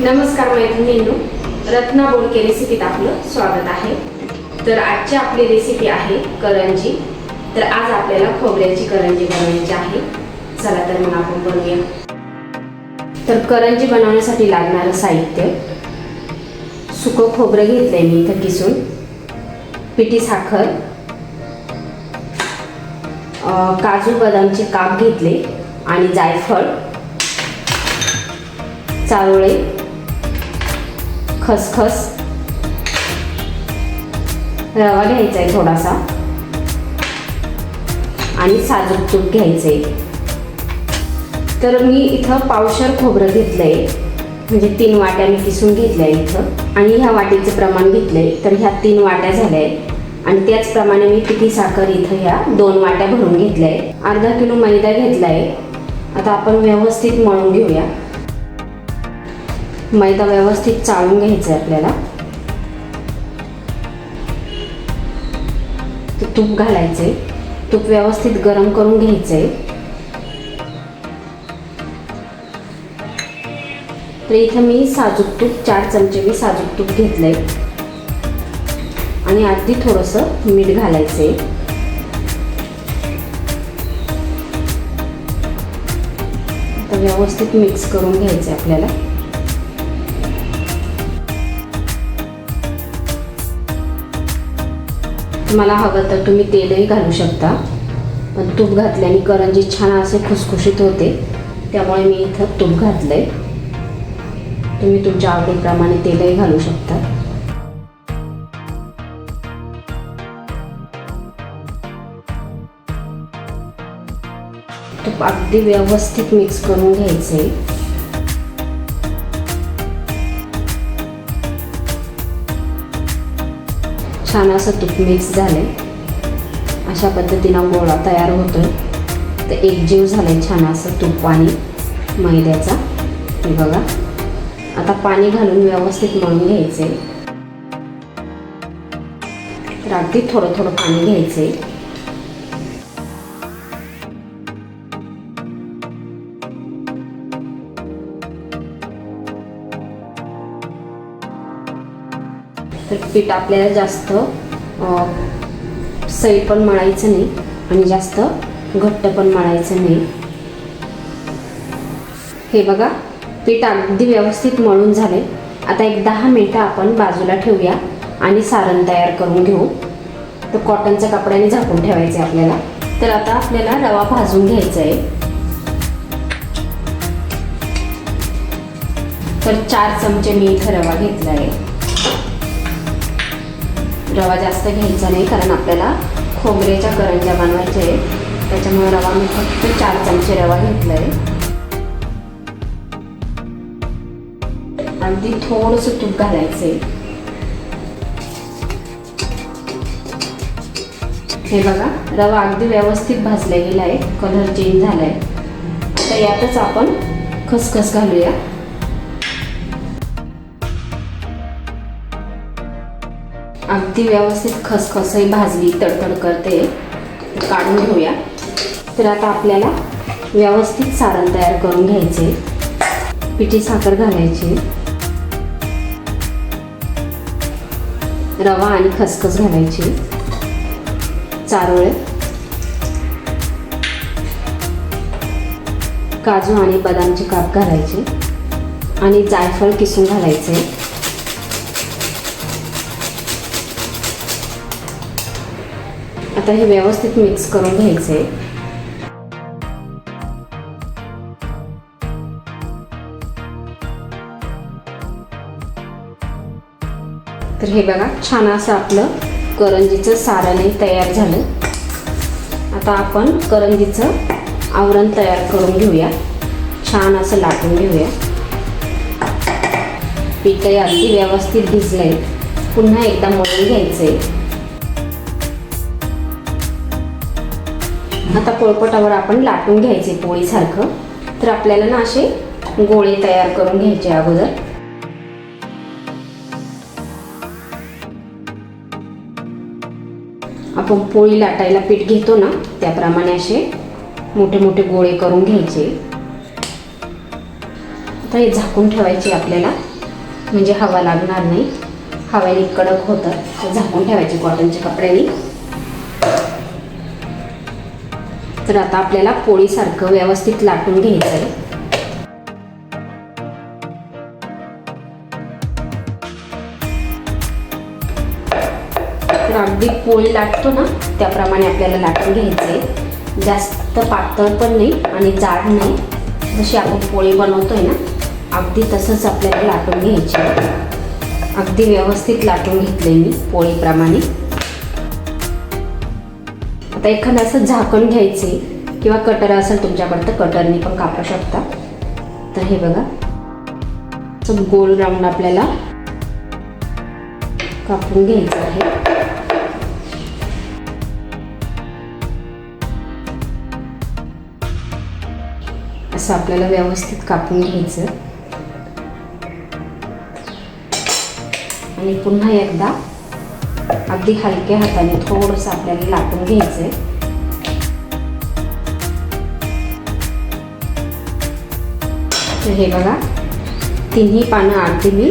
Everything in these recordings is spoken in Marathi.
नमस्कार मैत्रिणींनो रत्ना बोडके रेसिपीत आपलं स्वागत आहे. तर आजची आपली रेसिपी आहे करंजी. तर आज आपल्याला खोबऱ्याची करंजी बनवायची आहे. चला तर मग आपण बनवूया. तर करंजी बनवण्यासाठी लागणारं साहित्य. सुकं खोबरं घेतलंय मी इथं किसून. पिठी साखर. काजू बदामचे काप घेतले आणि जायफळ. चारोळे. खसखस. रवा घ्यायचा आहे थोडासा. आणि साजूक तूप घ्यायचं आहे तर मी इथं पावशर खोबरं घेतलं आहे म्हणजे तीन वाट्या मी किसून घेतल्या आहे इथं. आणि ह्या वाटीचं प्रमाण घेतलं आहे तर ह्या तीन वाट्या झाल्या आहेत आणि त्याचप्रमाणे मी पिठी साखर इथं ह्या दोन वाट्या भरून घेतल्या आहे अर्धा किलो मैदा घेतला आहे आता आपण व्यवस्थित मळून घेऊया. मैदा व्यवस्थित चाळून घ्यायचा आहे आपल्याला. तूप तूप आहे तूप व्यवस्थित गरम करून घ्यायचंय. तर इथं मी साजूक तूप चार चमचे मी साजूक तूप घेतलंय. आणि अगदी थोडंसं मीठ घालायचंय. तर व्यवस्थित मिक्स करून घ्यायचं आहे आपल्याला. तुम्हाला हवं तर तुम्ही तेलही घालू शकता. पण तूप घातल्याने करंजी छान असे खुसखुशीत होते त्यामुळे मी इथं तूप घातलंय. तुम्ही तुमच्या आवडीप्रमाणे तेलही घालू शकता. तूप अगदी व्यवस्थित मिक्स करून घ्यायचं आहे छान असं तूप मिक्स झालं आहे अशा पद्धतीनं गोळा तयार होतो आहे तर एकजीव आहे छान असं तूप आणि मैद्याचा. हे बघा. आता पाणी घालून व्यवस्थित मळून घ्यायचे तर अगदी थोडं थोडं पाणी घ्यायचे तर पीठ आपल्याला जास्त सई सैल पण मळायचं नाही आणि जास्त घट्ट पण मळायचं नाही. हे बघा पीठ अगदी व्यवस्थित मळून झाले आता एक दहा मिनटं आपण बाजूला ठेवूया आणि सारण तयार करून घेऊ. तर कॉटनच्या कपड्याने झाकून ठेवायचे आपल्याला. तर आता आपल्याला रवा भाजून घ्यायचा आहे तर चार चमचे मी इथं रवा घेतला आहे रवा जास्त घ्यायचा नाही कारण आपल्याला खोबऱ्याच्या करंज्या बनवायच्या आहे त्याच्यामुळे रवा मी फक्त चार चमचे रवा घेतला आहे अगदी थोडंसं तूप घालायचं आहे हे बघा रवा अगदी व्यवस्थित भाजला गेला आहे कलर चेंज झाला आहे यातच आपण खसखस घालूया. अगदी व्यवस्थित खसखसही भाजली तडतड करते. काढून घेऊया. तर आता आपल्याला व्यवस्थित सारण तयार करून घ्यायचे. पिठी साखर घालायची. रवा आणि खसखस घालायची. चारोळे. काजू आणि बदामचे काप घालायचे. आणि जायफळ किसून घालायचे. आता हे व्यवस्थित मिक्स करून घ्यायचे. तर हे बघा छान असं आपलं करंजीचं सारणही तयार झालं. आता आपण करंजीचं आवरण तयार करून घेऊया. छान असं लाटून घेऊया. पीठही अगदी व्यवस्थित भिजलंय. पुन्हा एकदा मळून घ्यायचं आहे आता पोळपटावर आपण लाटून घ्यायचे पोळीसारखं. तर आपल्याला ना असे गोळे तयार करून घ्यायचे अगोदर. आपण पोळी लाटायला पीठ घेतो ना त्याप्रमाणे असे मोठे मोठे गोळे करून घ्यायचे. आता हे झाकून ठेवायचे आपल्याला. म्हणजे हवा लागणार नाही. हवेने कडक होतं तर झाकून ठेवायचे कॉटनच्या कपड्याने. तर आता आपल्याला पोळीसारखं व्यवस्थित लाटून घ्यायचं आहे तर अगदी पोळी लाटतो ना त्याप्रमाणे आपल्याला लाटून घ्यायचं आहे जास्त पातळ पण नाही आणि जाड नाही. जशी आपण पोळी बनवतोय ना अगदी तसंच आपल्याला लाटून घ्यायची आहे अगदी व्यवस्थित लाटून घेतले मी पोळीप्रमाणे. तर एखादं असं झाकण घ्यायचे किंवा कटर असेल तुमच्याकडं तर कटरने पण कापू शकता. तर हे बघा. असं गोल राऊंड आपल्याला कापून घ्यायचं आहे. असं आपल्याला व्यवस्थित कापून घ्यायचं. आणि पुन्हा एकदा अगदी हलक्या हाताने थोडंसं आपल्याला लाटून घ्यायचं आहे तर हे बघा तिन्ही पानं अगदी मी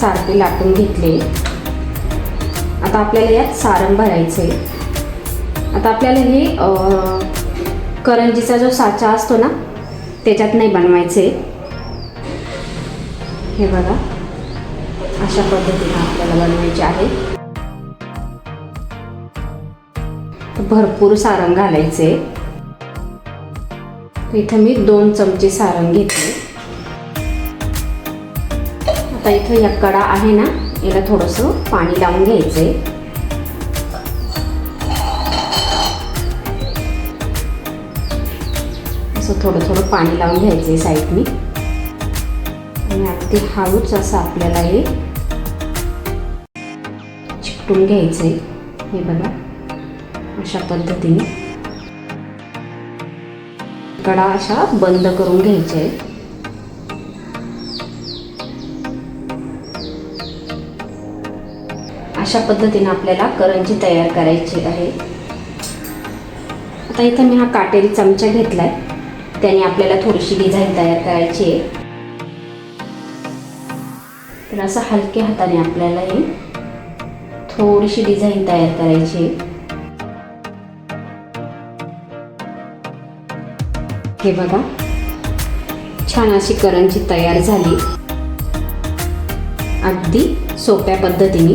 सारखी लाटून घेतले. आता आपल्याला यात सारण भरायचं आहे आता आपल्याला हे करंजीचा जो साचा असतो ना त्याच्यात नाही बनवायचे हे बघा अशा पद्धतीनं आपल्याला बनवायचे आहे. भरपूर सारण घालायचे. इथं मी दोन चमचे सारण घेतले. आता इथं या कडा आहे ना याला थोडंसं पाणी लावून घ्यायचंय असं थोडं थोडं पाणी लावून घ्यायचंय साईडनी. आणि अगदी हळूच असं आपल्याला हे चिकटून घ्यायचंय. हे बघा. अशा पद्धतीने कडा अशा बंद करून घ्यायच्या आहेत. अशा पद्धतीने आपल्याला करंजी तयार करायची आहे. आता इथं मी हा काटेरी चमचा घेतलाय. त्याने आपल्याला थोडीशी डिझाईन तयार करायची आहे. तर असं हलक्या हाताने आपल्याला ही थोडीशी डिझाईन तयार करायची आहे. हे बघा. छान अशी करंजी तयार झाली. अगदी सोप्या पद्धतीने.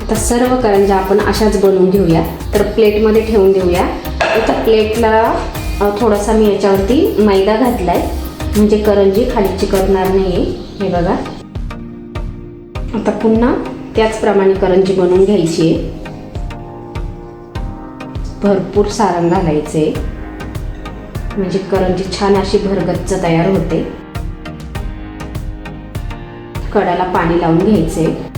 आता सर्व करंज्या आपण अशाच बनवून घेऊया. तर प्लेटमध्ये ठेवून देऊया. आता प्लेटला थोडासा मी याच्यावरती मैदा घातलाय. म्हणजे करंजी खाली चिकटणार नाही हे बघा. आता पुन्हा त्याचप्रमाणे करंजी बनवून घ्यायची आहे. भरपूर सारण घालायचे म्हणजे करंजी छान अशी भरगच्च तयार होते. कडाला पाणी लावून घ्यायचे.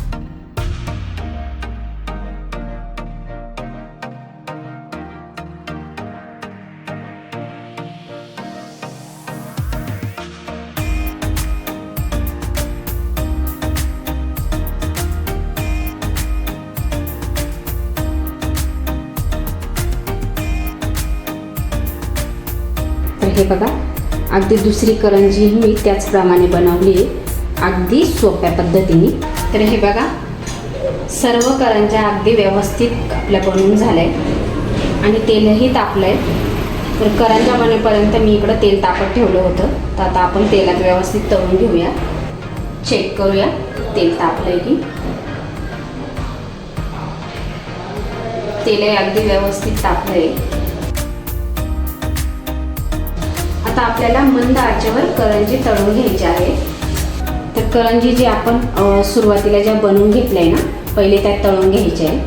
हे बघा. अगदी दुसरी करंजी मी त्याचप्रमाणे बनवली आहे. अगदी सोप्या पद्धतीने. तर हे बघा सर्व करंज्या अगदी व्यवस्थित आपल्या बनवून झाल्या आहे आणि तेलही तापलं आहे तर करंजा बनेपर्यंत मी इकडं तेल तापत ठेवलं होतं. तर आता आपण तेलात व्यवस्थित तळून घेऊया. चेक करूया. तेल तापलं आहे की? तेलही अगदी व्यवस्थित तापलं आहे आता आपल्याला मंद आचेवर करंजी तळून घ्यायची आहे. तर करंजी जी आपण सुरुवातीला ज्या बनवून घेतल्या आहे ना पहिले त्यात तळून घ्यायचे आहे.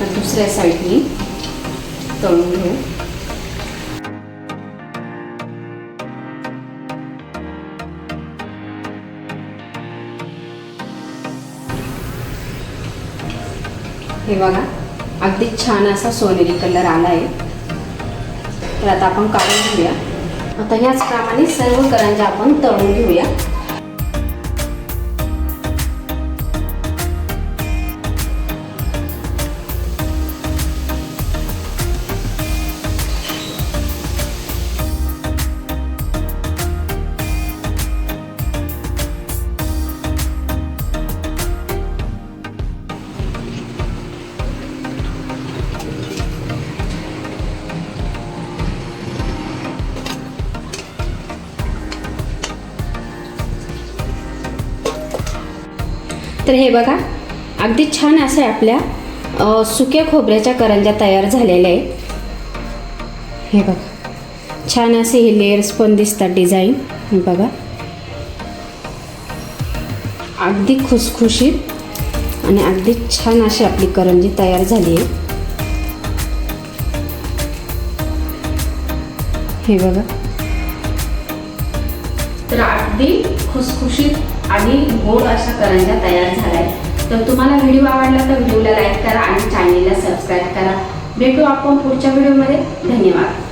तर दुसऱ्या साईडनी तळून घेऊ. हे बघा अगदी छान असा सोनेरी कलर आला आहे तर आता आपण काढून घेऊया. आता ह्याचप्रमाणे सर्व करंजा आपण तळून घेऊया. तर हे बघा अगदी छान असे आपल्या सुक्या खोबऱ्याच्या करंज्या तयार झालेल्या आहेत. हे बघा छान असे हे लेयर्स पण दिसतात डिझाईन हे बघा. अगदी खुसखुशीत आणि अगदी छान अशी आपली करंजी तयार झाली आहे. हे बघा. तर अगदी खुसखुशीत आणि गोड अशा करंजा तयार झाला आहे तर तुम्हाला व्हिडिओ आवडला तर व्हिडिओला लाईक करा आणि चॅनेलला सबस्क्राईब करा. भेटू आपण पुढच्या व्हिडिओमध्ये धन्यवाद.